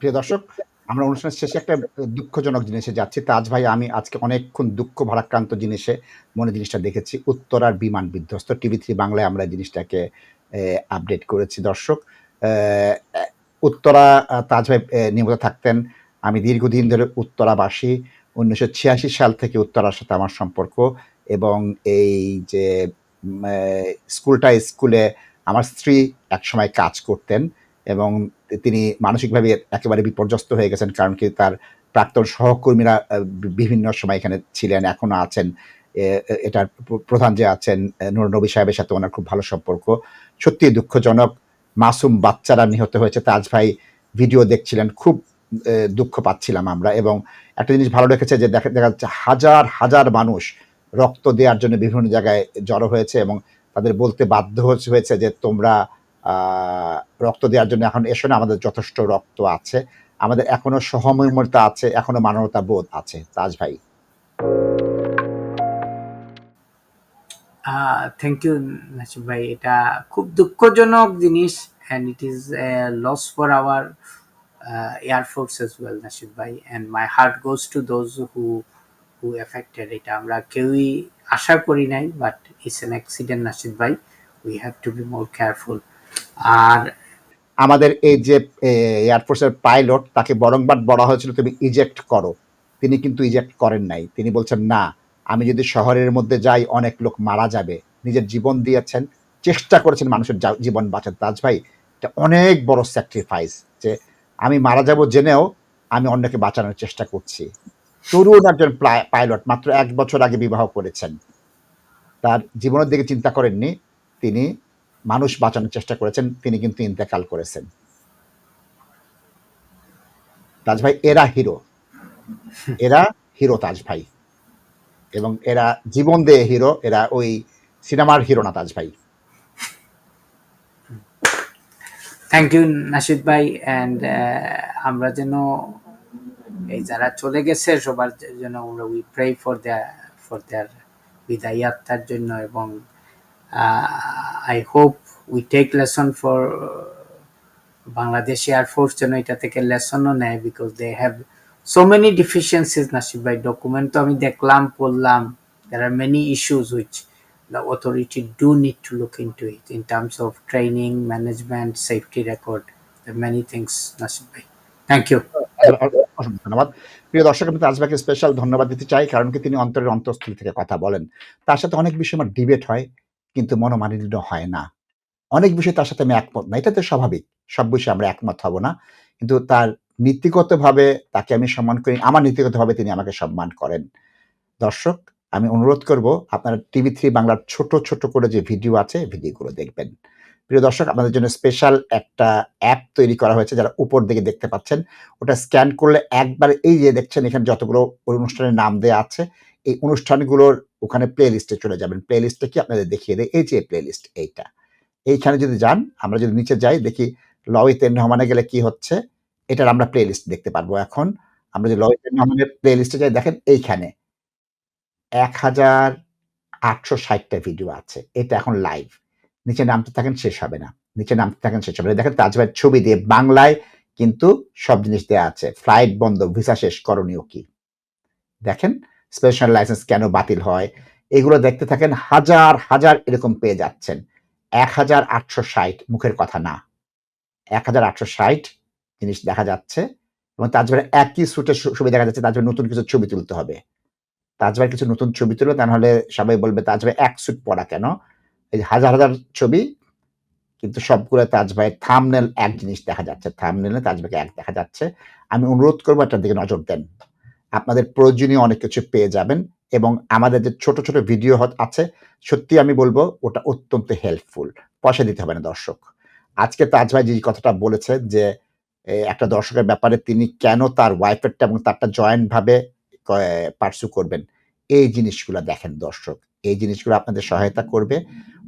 প্রিয় দর্শক, আমরা অনুষ্ঠানের শেষে একটা দুঃখজনক জিনিসে যাচ্ছি। তাজ ভাই আমি আজকে অনেকক্ষণ দুঃখ ভারাক্রান্ত জিনিসে মনে জিনিসটা দেখেছি। উত্তরার বিমান বিধ্বস্ত। টিভি থ্রি বাংলায় আমরা জিনিসটাকে আপডেট করেছি দর্শক। উত্তরা তাজ ভাই নিয়মিত থাকতেন। আমি দীর্ঘদিন ধরে উত্তরাবাসী। ১৯৮৬ সাল থেকে উত্তরার সাথে আমার সম্পর্ক এবং এই যে স্কুলটা স্কুলে আমার স্ত্রী একসময় কাজ করতেন এবং তিনি মানসিকভাবে একেবারে বিপর্যস্ত হয়ে গেছেন। কারণ কি তার প্রাক্তন সহকর্মীরা বিভিন্ন সময় এখানে ছিলেন, এখনও আছেন। এটার প্রধান যে আছেন নূর নবী সাহেবের সাথে উনার খুব ভালো সম্পর্ক। সত্যিই দুঃখজনক মাসুম বাচ্চারা নিহত হয়েছে। তাজ ভাই ভিডিও দেখছিলেন। খুব দুঃখ পাচ্ছিলাম আমরা এবং একটা জিনিস ভালো লেগেছে যে দেখা দেখা যাচ্ছে হাজার, হাজার মানুষ রক্ত দেওয়ার জন্য বিভিন্ন জায়গায় জড়ো হয়েছে এবং তাদের বলতে বাধ্য হয়েছে যে, "তোমরা রক্ত দেওয়ার জন্য এখন এসো। আমাদের যথেষ্ট রক্ত আছে। আমাদের এখনও সহমর্মিতা আছে, এখনও মানবতা বোধ আছে।" তাজ ভাই। থ্যাংক ইউ নাসিব ভাই। এটা খুব দুঃখজনক জিনিস and it is loss for our uh, Air Force Nasib ভাই। And my heart goes to those who who affected এটা আমরা কেউই আশা করি নাই বাট it's an accident নাসিব ভাই। We have to be more careful. আর আমাদের এই যে এয়ারফোর্সের পাইলট তাকে বরংবার বলা হয়েছিল, "তুমি ইজেক্ট করো।" তিনি কিন্তু ইজেক্ট করেন নাই। তিনি বলছেন, "না, আমি যদি শহরের মধ্যে যাই অনেক লোক মারা যাবে।" নিজের জীবন দিয়েছেন। চেষ্টা করেছেন মানুষের জীবন বাঁচাতে। তাজ ভাই, এটা অনেক বড় স্যাক্রিফাইস যে আমি মারা যাব জেনেও আমি অন্যকে বাঁচানোর চেষ্টা করছি। তরুণ একজন পাইলট মাত্র এক বছর আগে বিবাহ করেছেন। তার জীবনের দিকে চিন্তা করেননি। তিনি মানুষ বাঁচানোর চেষ্টা করেছেন। তিনি কিন্তু ইন্তেকাল করেছেন। তাজ ভাই, এরা হিরো। এরা হিরো তাজ ভাই। এবং এরা জীবন দিয়ে হিরো। এরা ওই সিনেমার হিরো না তাজ ভাই। থ্যাংক ইউ নাশিদ ভাই অ্যান্ড আমরা যেন এই যারা চলে গেছে, সবার জন্য আমরা we pray for their for their বিদায়ী আত্মার জন্য এবং I hope we take lesson for Bangladesh air force যেন এটা থেকে লেসনও নেয় because they have so many deficiencies Nasib ভাই ডকুমেন্ট তো আমি দেখলাম পড়লাম there are many issues which the authority do need to look into it in terms of training, management, safety record. There are many things. Thank you. অসংখ্য ধন্যবাদ। প্রিয় দর্শক আমি তাজ ভাইকে স্পেশাল ধন্যবাদ দিতে চাই। কারণ কি তিনি অন্তরের অন্তঃস্থল থেকে কথা বলেন। তার সাথে অনেক বিষয় আমার ডিবেট হয় কিন্তু মনোমালিন্য হয় না। অনেক বিষয়ে তার সাথে আমি একমত না। এটা তো স্বাভাবিক। সব বিষয়ে আমরা একমত হব না। কিন্তু তার নীতিগতভাবে তাকে আমি সম্মান করি। আমার নীতিগতভাবে তিনি আমাকে সম্মান করেন। দর্শক আমি অনুরোধ করব আপনারা টিভি থ্রি বাংলার ছোট, ছোট করে যে ভিডিও আছে ভিডিওগুলো দেখবেন। প্রিয় দর্শক আপনাদের জন্য স্পেশাল একটা অ্যাপ তৈরি করা হয়েছে যারা উপর দিকে দেখতে পাচ্ছেন। ওটা স্ক্যান করলে একবার এই যে দেখছেন এখানে যতগুলো অনুষ্ঠানের নাম দেওয়া আছে, এই অনুষ্ঠানগুলোর ওখানে প্লে লিস্টে চলে যাবেন। প্লে লিস্টটা কি আপনাদের দেখিয়ে দেয় এই যে প্লে লিস্ট এইটা। এইখানে যদি যান, আমরা যদি নিচে যাই দেখি লওহিতের রহমানে গেলে কি হচ্ছে, এটার আমরা প্লে লিস্ট দেখতে পারব এখন। আমরা যে লওহিতের রহমানের প্লে লিস্টে যাই দেখেন এইখানে এক হাজার আটশো ষাটটা ভিডিও আছে। এটা এখন লাইভ। নিচে নামতে থাকেন শেষ হবে না। নিচে নামতে থাকেন শেষ হবে না। দেখেন তাজ ছবি দিয়ে বাংলায় কিন্তু সব জিনিস দেওয়া আছে। ফ্লাইট বন্ধ, ভিসা শেষ, করণীয় কি? দেখেন স্পেশাল লাইসেন্স কেন বাতিল হয়? এগুলো দেখতে থাকেন হাজার, হাজার এরকম পেয়ে যাচ্ছেন। ১,৮৬০ মুখের কথা না। ১,৮৬০ জিনিস দেখা যাচ্ছে এবং তাজ ভাইয়ের একই স্যুটের ছবি দেখা যাচ্ছে। তাজ ভাইয়ের নতুন কিছু ছবি তুলতে হবে। তাজ কিছু নতুন ছবি তুলবে তা নাহলে সবাই বলবে তাজ ভাই এক স্যুট পরা কেন? এই হাজার, হাজার ছবি কিন্তু সবগুলো তাজ ভাইয়ের থাম্বনেল এক জিনিস দেখা যাচ্ছে। থাম্বনেলে তাজ ভাইকে এক দেখা যাচ্ছে। আমি অনুরোধ করব এটার দিকে নজর দেন। আপনাদের প্রয়োজনীয় অনেক কিছু পেয়ে যাবেন এবং আমাদের যে ছোট, ছোট ভিডিও আছে সত্যি আমি বলব ওটা অত্যন্ত হেল্পফুল। পয়সা দিতে হবে না দর্শক। আজকে তাজ ভাই যে কথাটা বলেছে যে একটা দর্শকের ব্যাপারে তিনি কেন তার ওয়াইফেরটা এবং তারটা জয়েন্ট ভাবে কয়ে করবেন। এই জিনিসগুলো দেখেন দর্শক। এই জিনিসগুলো আপনাদের সহায়তা করবে।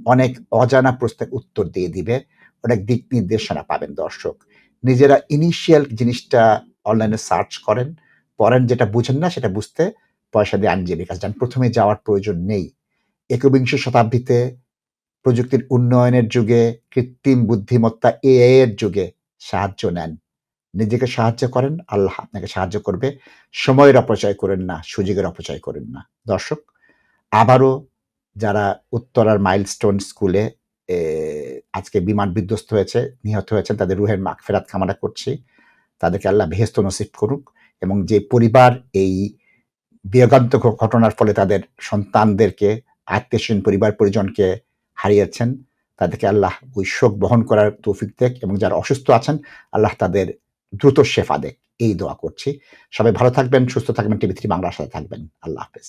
অনেক অজানা প্রশ্নের উত্তর দিয়ে দিবে। অনেক দিক নির্দেশনা পাবেন দর্শক। নিজেরা ইনিশিয়াল জিনিসটা অনলাইনে সার্চ করেন। পড়েন যেটা বুঝেন না সেটা বুঝতে পয়সা দিয়ে আইনজীবীর কাজ যান। প্রথমে যাওয়ার প্রয়োজন নেই। একবিংশ শতাব্দীতে প্রযুক্তির উন্নয়নের যুগে, কৃত্রিম বুদ্ধিমত্তা এআই এর যুগে সাহায্য নেন। নিজেকে সাহায্য করেন আল্লাহ আপনাকে সাহায্য করবে সময়ের অপচয় করেন না সুযোগের অপচয় করেন না দর্শক আবারও যারা উত্তরার মাইলস্টোন স্কুলে এ, আজকে বিমান বিধ্বস্ত হয়েছে নিহত হয়েছেন তাদের রুহের মাগফেরাত কামনা করছি তাদেরকে আল্লাহ বেহেস্ত নসিব করুক এবং যে পরিবার এই বিয়োগান্তক ঘটনার ফলে তাদের সন্তানদেরকে, আত্মীয়স্বজন, পরিবার পরিজনকে হারিয়েছেন। তাদেরকে আল্লাহ ওই শোক বহন করার তৌফিক দেখ এবং যারা অসুস্থ আছেন, আল্লাহ তাদের দ্রুত শেফা দেখ এই দোয়া করছি। সবাই ভালো থাকবেন, সুস্থ থাকবেন, টিভি থ্রি বাংলার সাথে থাকবেন। আল্লাহ হাফেজ।